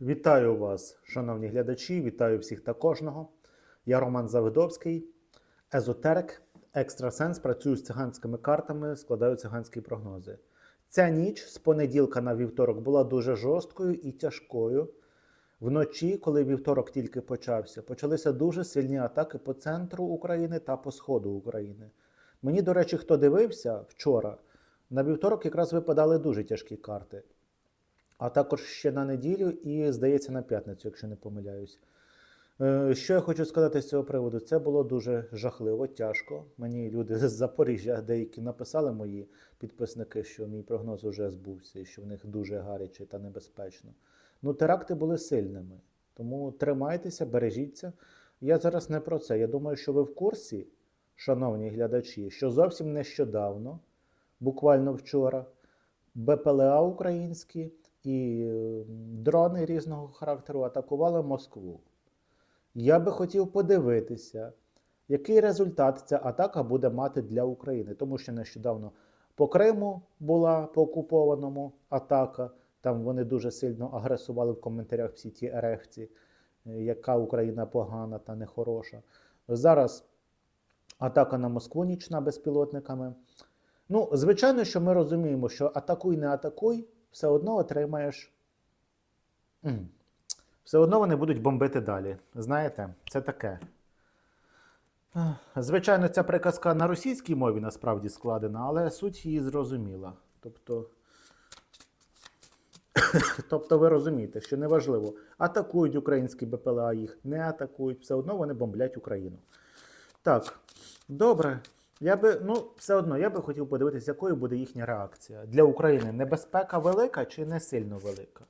Вітаю вас, шановні глядачі, вітаю всіх та кожного. Я Роман Завидовський, езотерик, екстрасенс, працюю з циганськими картами, складаю циганські прогнози. Ця ніч з понеділка на вівторок була дуже жорсткою і тяжкою. Вночі, коли вівторок тільки почався, почалися дуже сильні атаки по центру України та по сходу України. Мені, до речі, хто дивився вчора, на вівторок якраз випадали дуже тяжкі карти а також ще на неділю і, здається, на п'ятницю, якщо не помиляюсь. Е, Що я хочу сказати з цього приводу? Це було дуже жахливо, тяжко. Мені люди з Запоріжжя деякі написали мої підписники, що мій прогноз уже збувся і що в них дуже гаряче та небезпечно. Ну, теракти були сильними. Тому тримайтеся, бережіться. Я зараз не про це. Я думаю, що ви в курсі, шановні глядачі, що зовсім нещодавно, буквально вчора, БПЛА українські і дрони різного характеру атакували Москву. Я би хотів подивитися, який результат ця атака буде мати для України, тому що нещодавно по Криму була по окупованому атака. Там вони дуже сильно агресували в коментарях всі ті РФці, е, яка Україна погана та нехороша. Зараз атака на Москву нічна безпілотниками. Ну, звичайно, що ми розуміємо, що атакуй, не атакуй, все одно отримаєш. Все одно вони будуть бомбити далі. Знаєте, це таке. Звичайно, ця приказка на російській мові насправді складена, але суть її зрозуміла. Тобто, тобто ви розумієте, що неважливо, атакують українські БПЛА їх, не атакують, все одно вони бомблять Україну. Так, добре. Я би, ну, все одно, я би хотів подивитися, якою буде їхня реакція. Для України небезпека велика чи не сильно велика?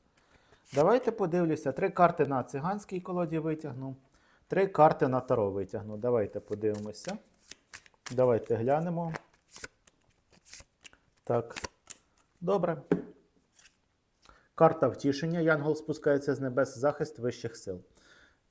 Давайте подивлюся. Три карти на циганській колоді витягну. Три карти на таро витягну. Давайте подивимося. Давайте глянемо. Так. Добре. Карта втішення. Янгол спускається з небес захист вищих сил.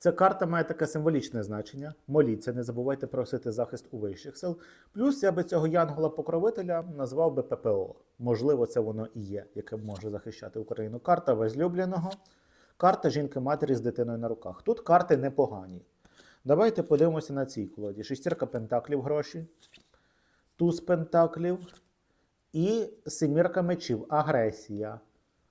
Ця карта має таке символічне значення. Моліться, не забувайте просити захист у вищих сил. Плюс я би цього янгола-покровителя назвав би ППО. Можливо, це воно і є, яке може захищати Україну. Карта возлюбленого, карта жінки-матері з дитиною на руках. Тут карти непогані. Давайте подивимося на цій колоді. Шестірка пентаклів гроші, туз пентаклів і семірка мечів. Агресія.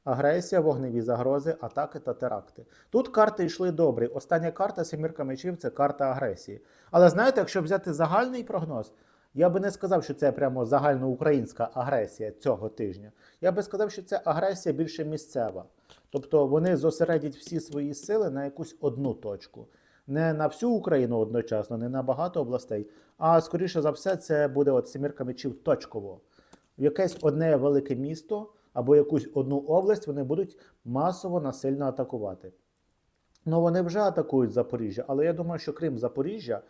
Агресія, вогневі загрози, атаки та теракти. Тут карти йшли добрі. Остання карта Семірка мечів це карта агресії. Але знаєте, якщо взяти загальний прогноз, я би не сказав, що це прямо загальноукраїнська агресія цього тижня. Я би сказав, що це агресія більше місцева. Тобто вони зосередять всі свої сили на якусь одну точку. Не на всю Україну одночасно, не на багато областей, а скоріше за все, це буде от Семірка мечів точково. В якесь одне велике місто або якусь одну область вони будуть масово насильно атакувати. Ну, вони вже атакують Запоріжжя, але я думаю, що крім Запоріжжя,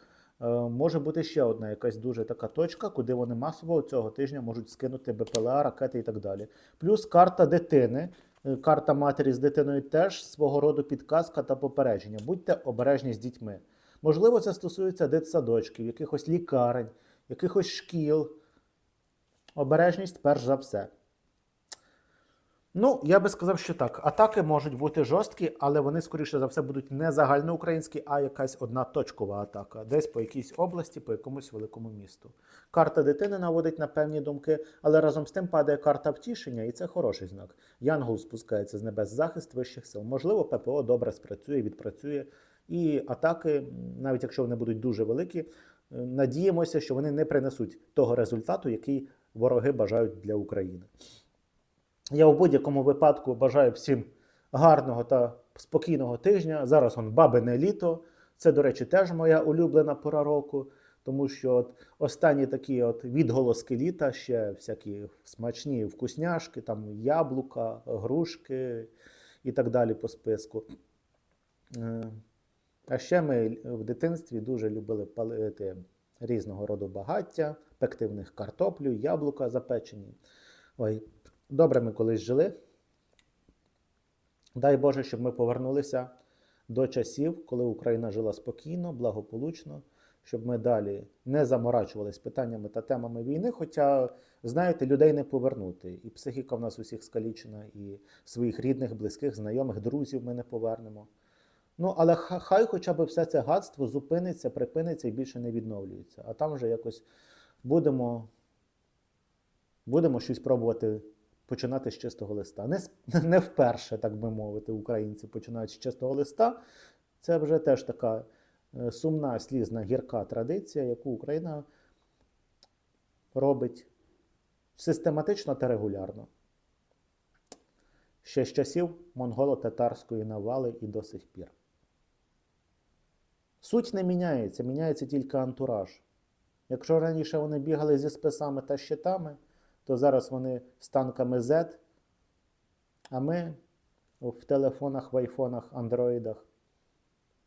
е, може бути ще одна якась дуже така точка, куди вони масово цього тижня можуть скинути БПЛА, ракети і так далі. Плюс карта дитини, е, карта матері з дитиною теж свого роду підказка та попередження. Будьте обережні з дітьми. Можливо, це стосується дитсадочків, якихось лікарень, якихось шкіл. Обережність перш за все. Ну, я би сказав, що так. Атаки можуть бути жорсткі, але вони, скоріше за все, будуть не загальноукраїнські, а якась одна точкова атака, десь по якійсь області, по якомусь великому місту. Карта дитини наводить на певні думки, але разом з тим падає карта втішення, і це хороший знак. Янгол спускається з небес захист вищих сил. Можливо, ППО добре спрацює, відпрацює. І атаки, навіть якщо вони будуть дуже великі, надіємося, що вони не принесуть того результату, який вороги бажають для України. Я у будь-якому випадку бажаю всім гарного та спокійного тижня. Зараз он бабине літо. Це, до речі, теж моя улюблена пора року, тому що от останні такі от відголоски літа, ще всякі смачні вкусняшки, там яблука, грушки і так далі по списку. Е, А ще ми в дитинстві дуже любили палити різного роду багаття, пекти в них картоплю, яблука запечені. Ой, Добре ми колись жили. Дай Боже, щоб ми повернулися до часів, коли Україна жила спокійно, благополучно, щоб ми далі не заморачувались питаннями та темами війни. Хоча, знаєте, людей не повернути. І психіка в нас усіх скалічена, і своїх рідних, близьких, знайомих, друзів ми не повернемо. Ну, але хай хоча б все це гадство зупиниться, припиниться і більше не відновлюється. А там вже якось будемо, будемо щось пробувати починати з чистого листа. Не, не вперше, так би мовити, українці починають з чистого листа. Це вже теж така е, сумна, слізна, гірка традиція, яку Україна робить систематично та регулярно. Ще з часів монголо-татарської навали і до сих пір. Суть не міняється, міняється тільки антураж. Якщо раніше вони бігали зі списами та щитами, то зараз вони з танками Z, а ми в телефонах, в айфонах, андроїдах.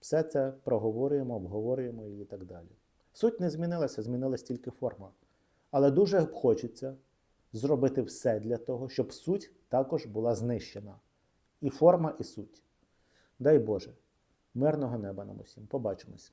Все це проговорюємо, обговорюємо і так далі. Суть не змінилася, змінилась тільки форма. Але дуже хочеться зробити все для того, щоб суть також була знищена. І форма, і суть. Дай Боже, мирного неба нам усім. Побачимось.